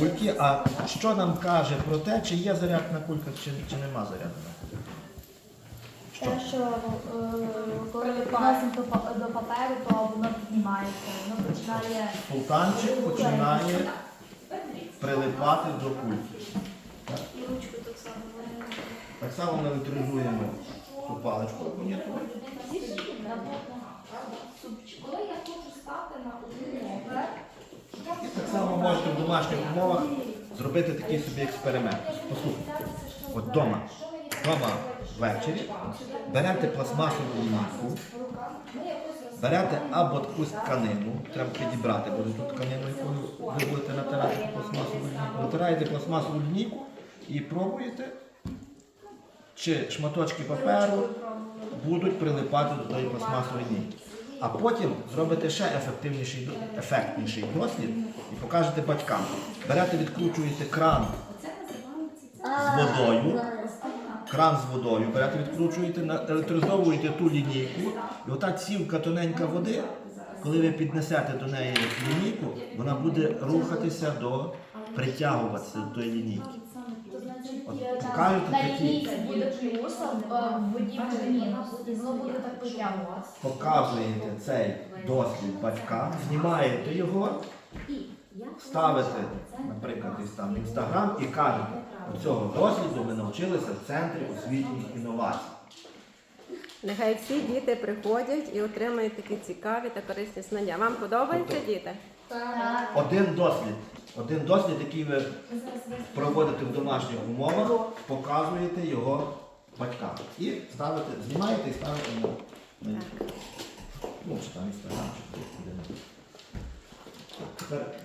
кульки. А що нам каже про те, чи є заряд на кульках, чи, чи нема заряду на кульках? Що? Те, що е, коли ми підносимо до, па- до паперу, то воно піднімається, воно починає Султанчик починає прилипати до кульки. і ручку так само. Так само ми електризуємо цю паличку. Коли я хочу стати на одну ногу, І так само можете в домашніх умовах зробити такий собі експеримент. Послухайте, от вдома, вдома ввечері берете пластмасову лінійку, берете або якусь тканину, треба підібрати буде ту тканину, яку ви будете натирати пластмасову лінійку. Натираєте пластмасову лінійку і пробуєте, чи шматочки паперу будуть прилипати до тої пластмасової лінійки. А потім зробите ще ефективніший, ефектніший дослід і покажете батькам. Берете, відкручуєте кран з водою, кран з водою, берете, відкручуєте, електризовуєте ту лінійку, і ота цівка тоненька води, коли ви піднесете до неї лінійку, вона буде рухатися до притягуватися до тої лінійки. От покажете на такі. лінійці буде плюсом, е, в воді буде мінус, і воно буде так потягуватися. показуєте цей дослід батькам, знімаєте його, ставите, наприклад, десь там в інстаграм і кажете, цього досліду ми навчилися в центрі освітніх інновацій. Нехай всі діти приходять і отримають такі цікаві та корисні знання. Вам подобається діти? Один дослід, один дослід, який ви проводите в домашніх умовах, показуєте його батькам. І ставите, знімаєте і ставите на, на Ну, чи там інстаграм, чи куди.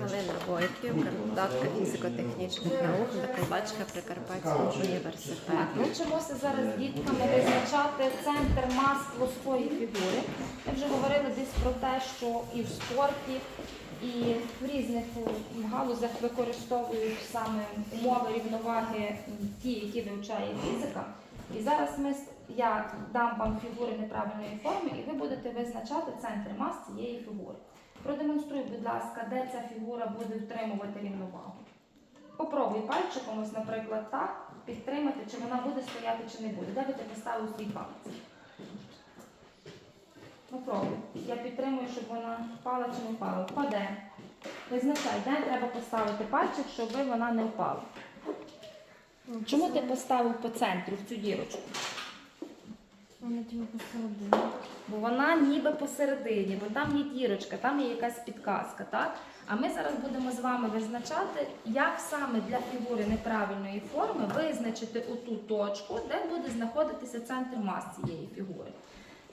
Галина Бойків, кандидатка фізико-технічних наук, докладачка Прикарпатського університету. Ми вчимося зараз з дітками визначати центр мас плоскої фігури. Ми вже говорили десь про те, що і в спорті, і в різних галузях використовують саме умови рівноваги ті, які вивчає фізика. І зараз ми я дам вам фігури неправильної форми, і ви будете визначати центр мас цієї фігури. Продемонструй, будь ласка, де ця фігура буде втримувати рівновагу. Попробуй пальчиком, ось, наприклад, так, підтримати, чи вона буде стояти, чи не буде. Де би ти поставив свій палець? Попробуй. Я підтримую, щоб вона впала чи не впала. Впаде. Визначай, де треба поставити пальчик, щоб вона не впала. Чому ти поставив по центру в цю дірочку? Воно тебе посередині. Бо вона ніби посередині, бо там є дірочка, там є якась підказка, так? А ми зараз будемо з вами визначати, як саме для фігури неправильної форми визначити оту точку, де буде знаходитися центр мас цієї фігури.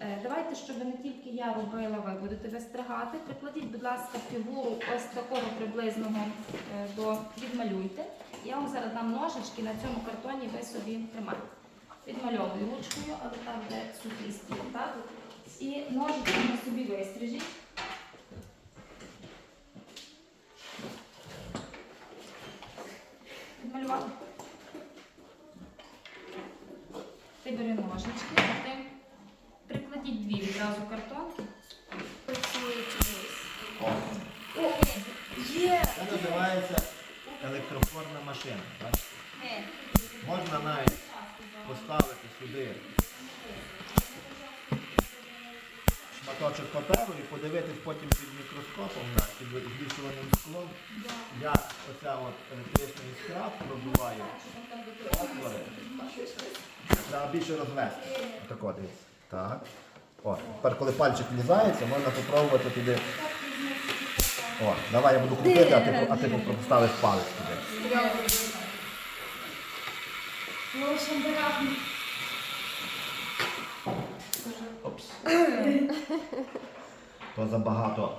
Е, Давайте, щоб не тільки я робила, ви будете вистригати. Прикладіть, будь ласка, фігуру ось такого приблизного е, до відмалюйте. Я вам зараз дам ножички на цьому картоні, ви собі тримайте. Відмальовую ручкою, але там, де сухий стіл? І ножичками собі вистрижіть. Відмалювали. Ти бери ножички, а ти прикладіть дві відразу картонки. О, Є! Це називається електрофорна машина. так? Можна навіть поставити сюди шматочок паперу і подивитись потім під мікроскопом на збільшуваним склом, як оця от електрична іскра пробиває отвори. Треба більше розвести. Отако дивіться. Так. О, тепер, коли пальчик влізається, можна спробувати туди. О, давай я буду крутити, а ти, а ти поставиш палець туди. Опс. То забагато.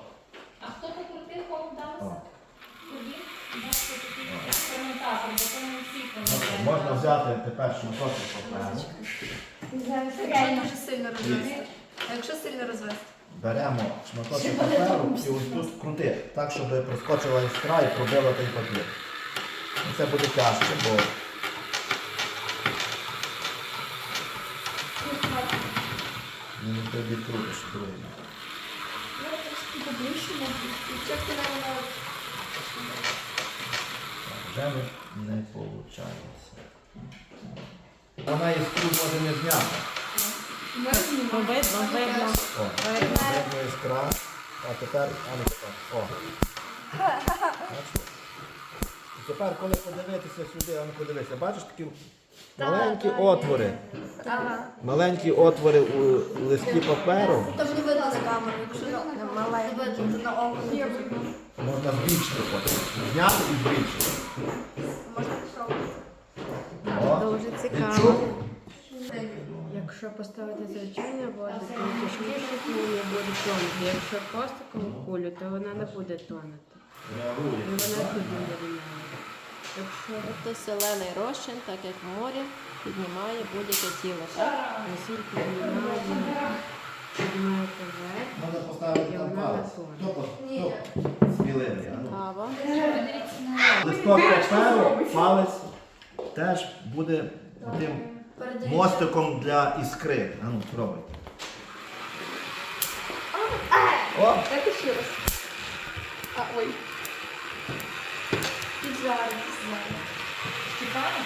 А хто покрутив, кому О. вдалося? Тобі? Бачите, такий експериментатор, бо то не всі Ну, Можна взяти тепер шматочок паперу. Якщо дуже сильно розвести. А якщо сильно розвести? Беремо шматочок паперу і ось тут крути, так, щоб проскочила іскра і пробила той папір. Ну, Це буде тяжче, бо не тоді крутиш другий. Вже не, не виходить. Вона іскру може не зняти. Ну, видно, видно. О, видно іскра. А тепер, а не тепер. О. Бачите? І тепер, коли подивитися сюди, а ну подивися, бачиш такі маленькі отвори. Маленькі отвори у листі паперу Там не видно з камери, якщо не видно, то на око не видно. можна збільшити потім. Зняти і збільшити. Можна пішов. Дуже цікаво. відчув? Якщо поставити звичайне воду, то точніше кулю буде тонути. Якщо пластикову кулю, то вона не буде тонути. І вона тут буде рівняти. Якщо Тобто солений розчин, так як в морі, піднімає будь-яке тіло. Так? насіль піднімає, піднімаєте вверх, Можна поставити там палець. Хто, по- хто сміливий? а ну? Кава. Листок паперу, палець теж буде тим мостиком для іскри. А ну, спробуй. О! Дайте ще раз. А, ой. Піджарити знаю.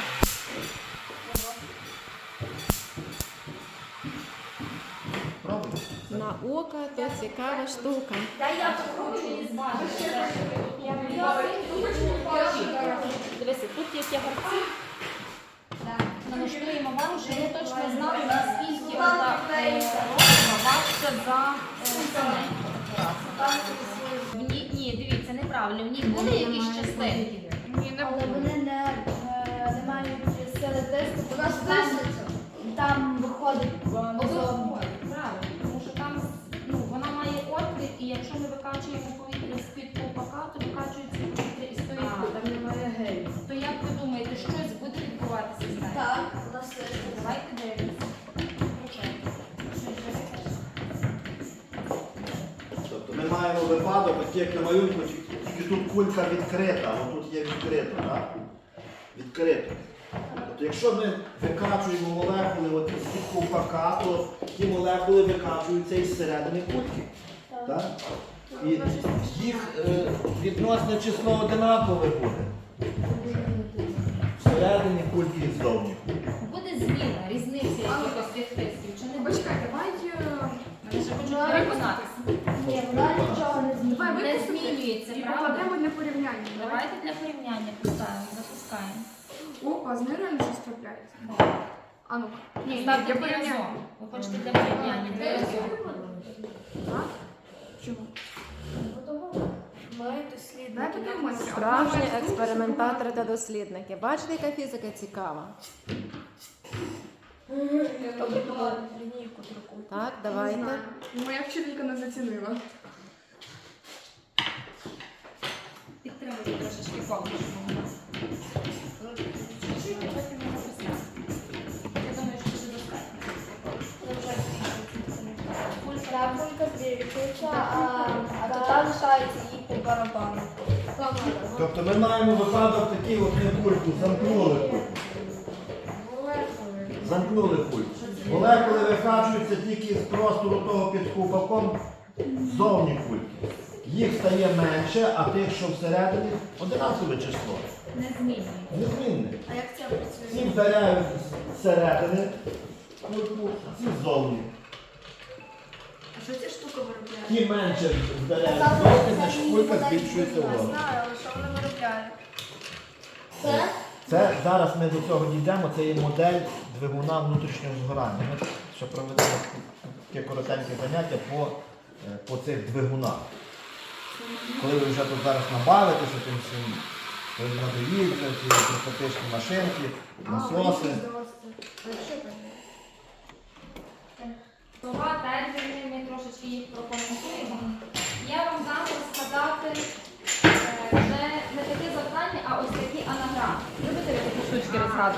Пробуй. Наука то цікава штука. Та я покручу і зважу. Дивися, тут є тягарці. Налаштуємо вам, що ми точно знали, наскільки вона е, розмова за е. В ній- Ні, дивіться, неправильно. В ній були якісь частинки. Але вони не, е, не мають сили тиску, там, там виходить е, назовні. Правильно, тому що там ну, вона має отвір, і якщо ми викачуємо повітря з-під ковпака, то викачується повітря із тої а, там немає гелю. То як ви думаєте, щось буде відбуватися з нею? Так, у нас є. Давайте дивимося. Тобто ми випадок, от як на малюнку, тільки тут кулька відкрита, а тут є відкрито, так? Відкрито. Тобто, якщо ми викачуємо молекули от з-під ковпака, то ті молекули викачуються із середини кульки. Так? І їх е, відносне число одинакове буде. Всередині кульки і ззовні. Ні, вона нічого не змінює. Не змінюється, і правда? покладемо для порівняння. Давайте для порівняння поставимо, запускаємо. Опа, з нею реально щось трапляється. А ну, Ні, Ні, для порівняння. Ви хочете для порівняння. Для так? Чому? Ми дослідники. Подивимося. Справжні експериментатори та дослідники. Бачите, яка фізика цікава? Хто придумав лінійку таку? Так, давайте. Моя вчителька не зацінила. Підтримуйте трошечки записаємо. Я думаю, що це достатньо. Крапелька збільшується, а, а лишається їй по барабану. Тобто ми маємо випадок такий, от ми кульку замкнули кульку. Замкнули кульку. Молекули викачуються тільки з простору того під кубаком ззовні кульки. Їх стає менше, а тих, що всередині, одинакове число. Не змінюється. Незмінне. А як це працює? Ці вдаряють зсередини кульку, ці ззовні. А що ця штука виробляє? Ті менше вдаряють ззовні, значить кулька збільшується Я вгору. знаю, але що вони виробляють? Це? Це зараз ми до цього дійдемо, це є модель двигуна внутрішнього згорання. Ми ще проведемо таке коротеньке заняття по, е, по цих двигунах. Коли ви вже тут зараз набавитеся тим всім, надоїться ці автоматичні машинки, насоси. Слова, терміни, ми трошечки їх прокоментуємо. Я вам дам розказати е, вже не таке завдання, а ось такі анаграми. Любите ви так?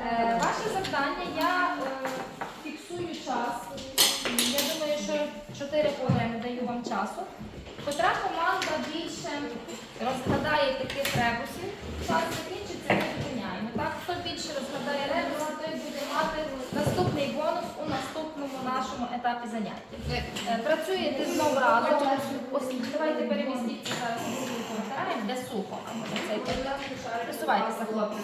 Е, Ваше завдання, я е, фіксую час. Я думаю, що 4 хвилини даю вам часу. Котра команда більше розгадає таких ребусів, час закінчиться, ми зупиняємо. Так, хто більше розгадає ребуси, той буде мати наступний бонус у наступному нашому етапі заняття. Е, Працюєте знову разом. Ось давайте перемістіться зараз. Де сухо. Цей Присувайтеся, хлопці.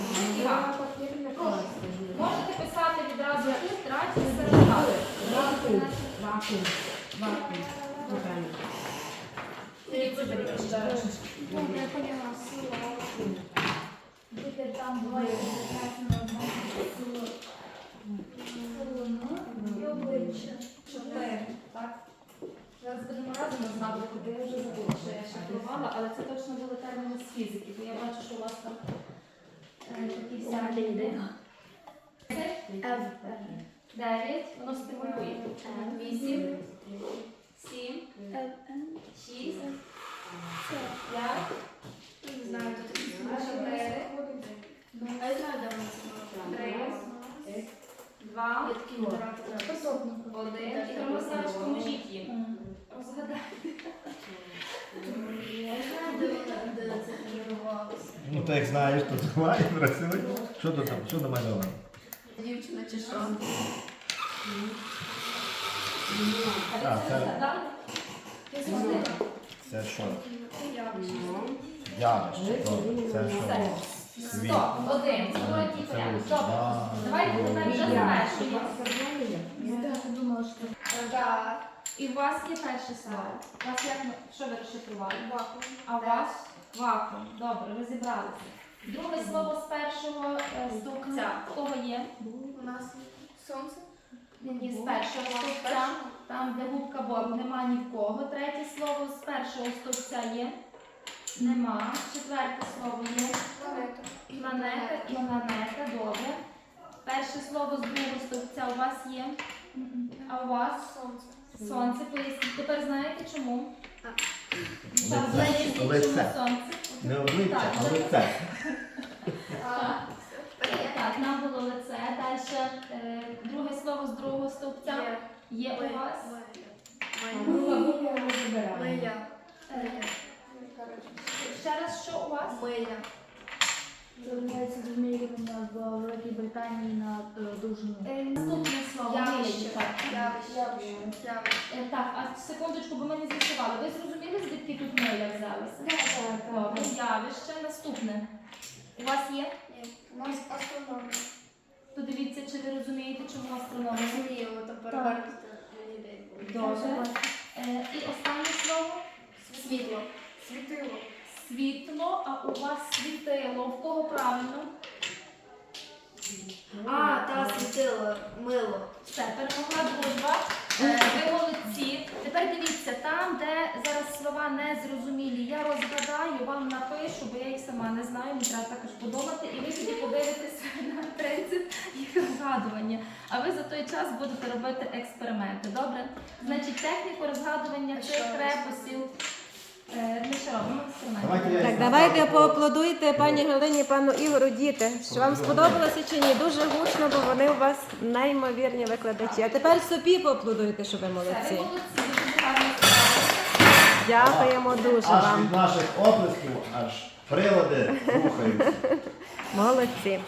Можете писати відразу тут, траті серед нас. Вакуум. Вакуум. Вакуум. Напевно. Дивіться, беріть ще раз. Добре, я поняла. Буде там двоє прекрасно село. І обличчя. Чотири, так? Зараз будемо разом згадувати, бо я вже забула, що я ще плавала, але це точно були терміни з фізики, бо я бачу, що у вас там е, такі всякі йде. Дев'ять, воно стимулює. Вісім, сім, шість, п'ять, Не знаю, тут чотири, три, два, один. І Ромасевич, поможіть їм. Ну, ти як знаєш, то давай, працюй. Що тут там, що намальовано? Дівчина чи що? А, це? Ти це що? Явище. Явище. Це що? Світ. Стоп, один. Це Добре. да. Давайте тепер вже завершуємо. Я думала, що так. І у вас є перше слово. У вас як ми- що ви розшифрували? Вакуум. А у вас вакуум. Добре, розібралися. Друге слово з першого е, стовпця. Кого є? У нас сонце. Ні, з першого стовпця. Там, де губка Боб, нема ні в кого. Третє слово з першого стовпця є. Нема. Четверте слово є. Планета. Планета і планета, добре. Перше слово з другого стовпця у вас є. А у вас Сонце. Сонце. Поясніть. Тепер знаєте чому? Так, чому Лице. сонце. Не обличчя, а лице. Так, нам було лице. Далі е, друге слово з другого стовпця є у вас. Миля. Е, Ще раз, що у вас? Миля. Виявляється вимірювання в Великій Британії на е, довжину. Е, Наступне слово. Явище. милі, так. Е, Так, а секундочку, бо ми не з'ясували. Ви зрозуміли, звідки тут миля взялися? Добре, явище. Наступне. У вас є? У нас астрономія. Подивіться, чи ви розумієте, чому астрономія. Розуміємо, то перевернути. Добре. Е, І останнє слово Світло. Світило. світло, а у вас світило. В кого правильно? А, та світило. Мило. Все, перемогла дружба. Е, Ви молодці. Тепер дивіться, там, де зараз слова не зрозумілі, я розгадаю, вам напишу, бо я їх сама не знаю, мені треба також подумати, і ви тоді подивитеся на принцип їх розгадування. А ви за той час будете робити експерименти. Добре? Значить, техніку розгадування цих ребусів. Так, давайте поаплодуйте пані Галині, пану Ігору, діти. Що вам сподобалося чи ні? Дуже гучно, бо вони у вас неймовірні викладачі. А тепер собі поаплодуйте, що ви молодці. Дякуємо дуже Аж вам. від наших оплесків аж прилади рухаються. Молодці.